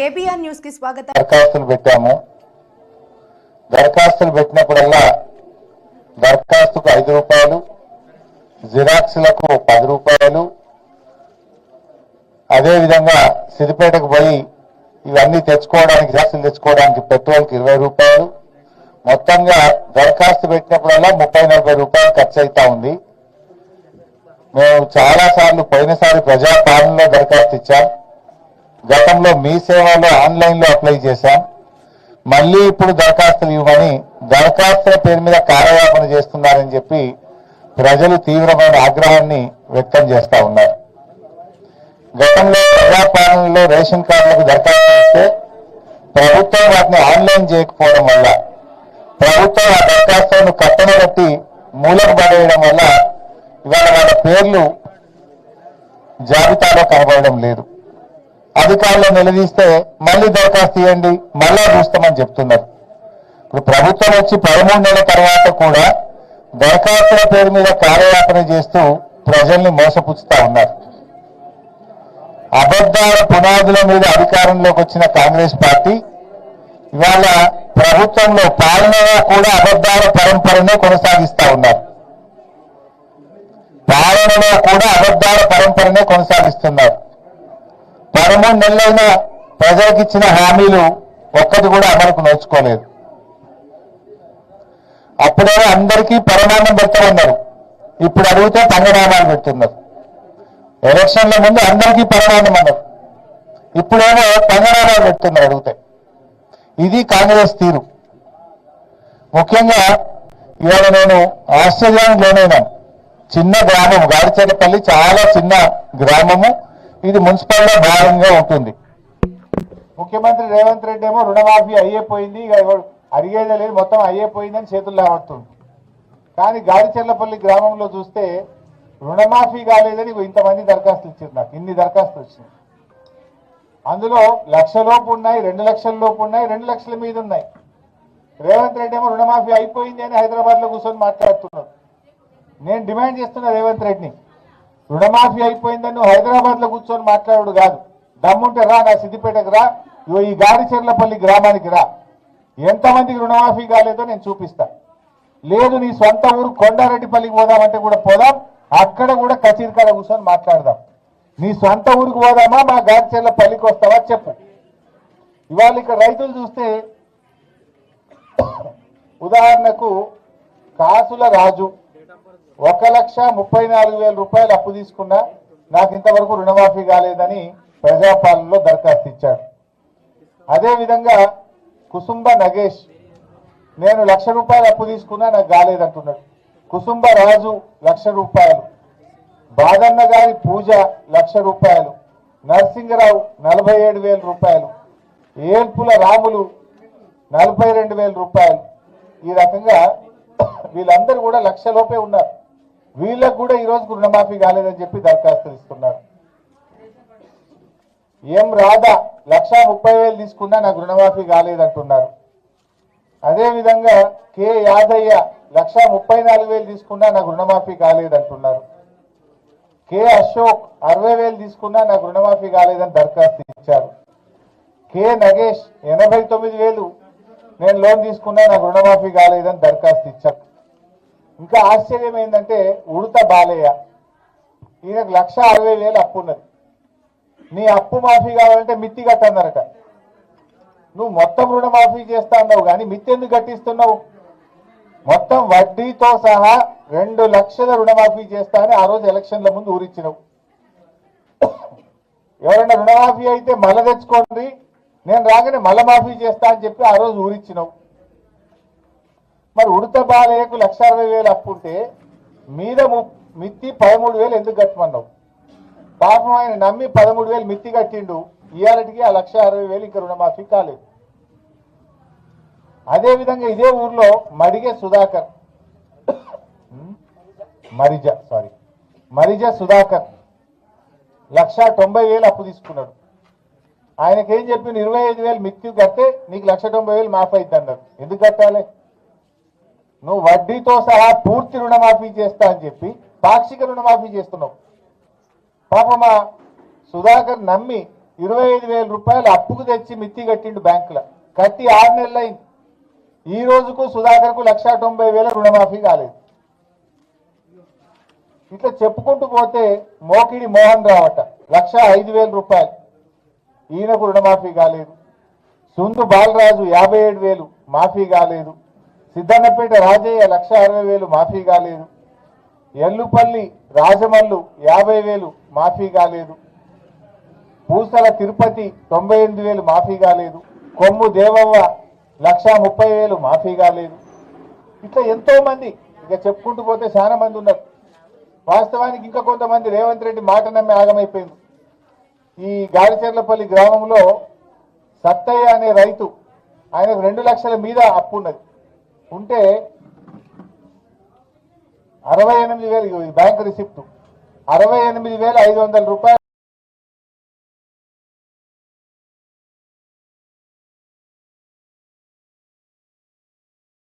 KBR న్యూస్కి స్వాగతం. దరఖాస్తులు పెట్టాము. దరఖాస్తులు పెట్టినప్పుడల్లా దరఖాస్తుకు ఐదు రూపాయలు జిరాక్స్లకు పది రూపాయలు. అదేవిధంగా సిద్దిపేటకు పోయి ఇవన్నీ తెచ్చుకోవడానికి జిరాక్సులు తెచ్చుకోవడానికి పెట్రోల్కి ఇరవై రూపాయలు. మొత్తంగా దరఖాస్తు పెట్టినప్పుడల్లా ముప్పై నలభై రూపాయలు ఖర్చు అవుతా ఉంది. మేము చాలా సార్లు పోయినసారి ప్రజాపాలనలో దరఖాస్తు ఇచ్చాం. గతంలో మీ సేవలో ఆన్లైన్లో అప్లై చేశాం. మళ్ళీ ఇప్పుడు దరఖాస్తులు ఇవ్వమని దరఖాస్తుల పేరు మీద కార్యవాపన చేస్తున్నారని చెప్పి ప్రజలు తీవ్రమైన ఆగ్రహాన్ని వ్యక్తం చేస్తా ఉన్నారు. గతంలో ప్రజాపాలనలో రేషన్ కార్డులకు దరఖాస్తు ఇస్తే ప్రభుత్వం వాటిని ఆన్లైన్ చేయకపోవడం వల్ల ప్రభుత్వం ఆ దరఖాస్తులను కట్టనబట్టి మూలకు పడేయడం వల్ల ఇవాళ వాళ్ళ పేర్లు జాబితాలో కనబడడం లేదు. అధికారులు నిలదీస్తే మళ్ళీ దరఖాస్తు ఇవ్వండి మళ్ళా చూస్తామని చెప్తున్నారు. ఇప్పుడు ప్రభుత్వం వచ్చి పదమూడు నెలల తర్వాత కూడా దరఖాస్తుల పేరు మీద కార్యయాపన చేస్తూ ప్రజల్ని మోసపుచ్చుతా ఉన్నారు. అబద్ధాల పునాదుల మీద అధికారంలోకి వచ్చిన కాంగ్రెస్ పార్టీ ఇవాళ ప్రభుత్వంలో పాలనలో కూడా అబద్ధాల పరంపరనే కొనసాగిస్తా ఉన్నారు. పాలనలో కూడా అబద్ధాల పరంపరనే కొనసాగిస్తున్నారు. పదమూడు నెలలైన ప్రజలకు ఇచ్చిన హామీలు ఒక్కటి కూడా అమలుకు నోచుకోలేదు. అప్పుడే అందరికీ పరమాన్నం పెడతామన్నారు. ఇప్పుడు అడిగితే పంగనామాలు పెడుతున్నారు. ఎలక్షన్ల ముందు అందరికీ పరమాన్నం అన్నారు. ఇప్పుడేమో పంగనామాలు పెడుతున్నారు అడిగితే. ఇది కాంగ్రెస్ తీరు. ముఖ్యంగా ఇవాళ నేను ఆశ్చర్యానికి లోనైనాను. చిన్న గ్రామం గాడిచేటపల్లి చాలా చిన్న గ్రామము. ఇది మున్సిపల్లో భాగంగా ఉంటుంది. ముఖ్యమంత్రి రేవంత్ రెడ్డి ఏమో రుణమాఫీ అయ్యేపోయింది ఇక అడిగేదే లేదు మొత్తం అయ్యేపోయిందని చేతులు లేవడుతుంది కానీ గాడిచెర్లపల్లి గ్రామంలో చూస్తే రుణమాఫీ కాలేదని ఇంతమంది దరఖాస్తులు ఇచ్చింది నాకు ఇన్ని దరఖాస్తులు వచ్చింది అందులో లక్ష లోపు ఉన్నాయి రెండు లక్షల లోపు ఉన్నాయి రెండు లక్షల మీద ఉన్నాయి. రేవంత్ రెడ్డి ఏమో రుణమాఫీ అయిపోయింది అని హైదరాబాద్లో కూర్చొని మాట్లాడుతున్నారు. నేను డిమాండ్ చేస్తున్నా రేవంత్ రెడ్డిని రుణమాఫీ అయిపోయిందని నువ్వు హైదరాబాద్లో కూర్చొని మాట్లాడు కాదు. దమ్ముంటే రా నా సిద్దిపేటకు రా. ఇగో ఈ గాడిచెర్లపల్లి గ్రామానికి రా. ఎంతమందికి రుణమాఫీ కాలేదో నేను చూపిస్తా. లేదు నీ సొంత ఊరు కొండారెడ్డిపల్లికి పోదామంటే కూడా పోదాం. అక్కడ కూడా కచీరికాడ కూర్చొని మాట్లాడదాం. నీ సొంత ఊరికి పోదామా మా గాడిచెర్లపల్లికి వస్తావా చెప్పు. ఇవాళ ఇక్కడ రైతులు చూస్తే ఉదాహరణకు కాసుల రాజు ఒక లక్ష ముప్పై నాలుగు వేల రూపాయలు అప్పు తీసుకున్నా నాకు ఇంతవరకు రుణమాఫీ కాలేదని ప్రజాపాలనలో దరఖాస్తు ఇచ్చాడు. అదేవిధంగా కుసుంబ నగేష్ నేను లక్ష రూపాయలు అప్పు తీసుకున్నా నాకు కాలేదంటున్నాడు. కుసుంబ రాజు లక్ష రూపాయలు బాదన్న గారి పూజ లక్ష రూపాయలు నరసింగరావు నలభై ఏడు వేల రూపాయలు ఏల్పుల రాములు నలభై రెండు వేల రూపాయలు. ఈ రకంగా వీళ్ళందరూ కూడా లక్ష లోపే ఉన్నారు. వీళ్ళకు కూడా ఈ రోజు రుణమాఫీ కాలేదని చెప్పి దరఖాస్తులు ఇస్తున్నారు ఎం రాధా లక్ష ముప్పై వేలు తీసుకున్నా నాకు రుణమాఫీ కాలేదంటున్నారు. అదేవిధంగా కె యాదయ్య లక్ష ముప్పై నాలుగు వేలు తీసుకున్నా నాకు రుణమాఫీ కాలేదంటున్నారు. కె అశోక్ అరవై వేలు తీసుకున్నా నాకు రుణమాఫీ కాలేదని దరఖాస్తు ఇచ్చారు. కె నగేష్ ఎనభై తొమ్మిది వేలు నేను లోన్ తీసుకున్నా నాకు రుణమాఫీ కాలేదని దరఖాస్తు ఇచ్చారు. ఇంకా ఆశ్చర్యం ఏంటంటే ఉడత బాలయ్య. ఈయనకు లక్ష అరవై వేలు అప్పు ఉన్నది. నీ అప్పు మాఫీ కావాలంటే మిత్తి కట్టన్నారట. నువ్వు మొత్తం రుణమాఫీ చేస్తా అన్నావు కానీ మిత్తి ఎందుకు కట్టిస్తున్నావు? మొత్తం వడ్డీతో సహా రెండు లక్షల రుణమాఫీ చేస్తా అని ఆ రోజు ఎలక్షన్ల ముందు ఊరిచ్చినావు. ఎవరైనా రుణమాఫీ అయితే మల తెచ్చుకోండి నేను రాగానే మల మాఫీ చేస్తా అని చెప్పి ఆ రోజు ఊరిచ్చినావు. మరి ఉడత బాలయ్యకు లక్ష అరవై వేలు అప్పు ఉంటే మీద ము- మిత్తి పదమూడు వేలు ఎందుకు కట్టమన్నావు? పాపం ఆయన నమ్మి పదమూడు వేలు మిత్తి కట్టిండు. ఇవాళకి ఆ లక్ష అరవై వేలు ఇంకా రుణమాఫీ కాలేదు. అదేవిధంగా ఇదే ఊర్లో మడిగే సుధాకర్. మరిజ సారీ మరిజ సుధాకర్ లక్ష తొంభై వేలు అప్పు తీసుకున్నాడు. ఆయనకి ఏం చెప్పింది ఇరవై ఐదు వేలు మిత్తి కడితే నీకు లక్ష తొంభై వేలు మాఫ్ అయింది అన్నారు ఎందుకు కట్టాలి? నువ్వు వడ్డీతో సహా పూర్తి రుణమాఫీ చేస్తా అని చెప్పి పాక్షిక రుణమాఫీ చేస్తున్నావు. పాపమా సుధాకర్ నమ్మి ఇరవై ఐదు వేల రూపాయలు అప్పుకు తెచ్చి మిత్తి కట్టిండు బ్యాంకులో. కట్టి ఆరు నెలలు ఈ రోజుకు సుధాకర్కు లక్ష తొంభై వేల రుణమాఫీ కాలేదు. ఇట్లా చెప్పుకుంటూ పోతే మోకిడి మోహన్ రావట. లక్ష ఐదు వేల రూపాయలు. ఈయనకు రుణమాఫీ కాలేదు. సుందు బాలరాజు యాభై ఏడు వేలు మాఫీ కాలేదు. సిద్ధన్నపేట రాజయ్య లక్ష అరవై వేలు మాఫీ కాలేదు. ఎల్లుపల్లి రాజమల్లు యాభై వేలు మాఫీ కాలేదు. పూసల తిరుపతి తొంభై ఎనిమిది వేలు మాఫీ కాలేదు. కొమ్ము దేవవ్వ లక్ష ముప్పై వేలు మాఫీ కాలేదు. ఇట్లా ఎంతోమంది ఇక చెప్పుకుంటూ పోతే చాలా మంది ఉన్నారు. వాస్తవానికి ఇంకా కొంతమంది రేవంత్ రెడ్డి మాట నమ్మి ఆగమైపోయింది. ఈ గాలిచెర్లపల్లి గ్రామంలో సత్తయ్య అనే రైతు ఆయనకు రెండు లక్షల మీద అప్పు ఉన్నది. ఉంటే అరవై ఎనిమిది వేలు బ్యాంక్ రిసిప్ట్. అరవై ఎనిమిది వేల ఐదు వందల రూపాయలు